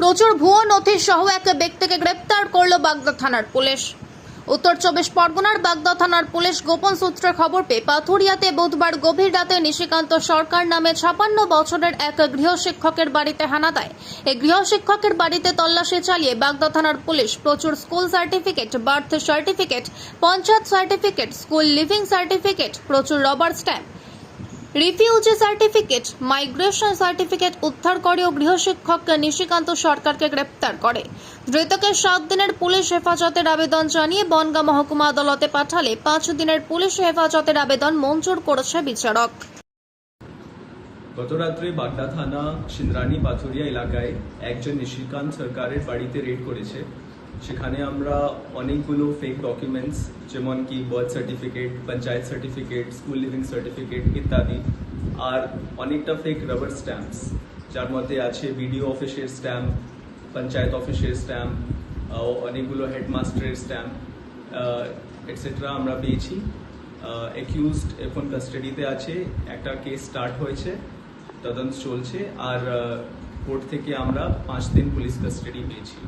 প্রচুর ভুয়ো নথি সহ এক ব্যক্তিকে গ্রেপ্তার করল বাগদা থানার পুলিশ। উত্তর চব্বিশ পরগনার বাগদা থানার পুলিশ গোপন সূত্রে খবর পেয়ে পাথুরিয়াতে বুধবার গভীর রাতে নিশিকান্ত সরকার নামে ছাপান্ন বছরের এক গৃহশিক্ষকের বাড়িতে হানা দেয়। এই গৃহশিক্ষকের বাড়িতে তল্লাশি চালিয়ে বাগদা থানার পুলিশ প্রচুর school certificate, birth certificate, panchayat certificate, school leaving certificate, প্রচুর rubber stamp refugee certificate, migration certificate উদ্ধার করে ও গৃহশিক্ষক নিশিকান্ত সরকারকে গ্রেপ্তার করে। ধৃতকে সাত দিনের পুলিশ হেফাজতের আবেদন জানিয়ে বনগাঁ মহকুমা আদালতে পাঠালে পাঁচ দিনের পুলিশ হেফাজতের আবেদন মঞ্জুর করেছে বিচারক। গত রাত্রে বাগদা থানা, সিন্দ্রানী পাথুরিয়া এলাকায় একজন নিশিকান্ত সরকারের বাড়িতে রেড করেছে। সেখানে আমরা অনেকগুলো ফেক ডকুমেন্টস যেমন কি birth certificate panchayat certificate school leaving certificate ইত্যাদি, আর অনেকটা ফেক রাবার স্ট্যাম্পস যার মধ্যে আছে বিডিও অফিসের স্ট্যাম্প পঞ্চায়েত অফিসের স্ট্যাম্প অনেকগুলো হেডমাস্টারের স্ট্যাম্প এটসেট্রা আমরা পেয়েছি। অ্যাকিউজড এখন কাস্টাডিতে আছে, একটা কেস স্টার্ট হয়েছে, তদন্ত চলছে, আর কোর্ট থেকে আমরা পাঁচ দিন পুলিশ কাস্টাডি পেয়েছি।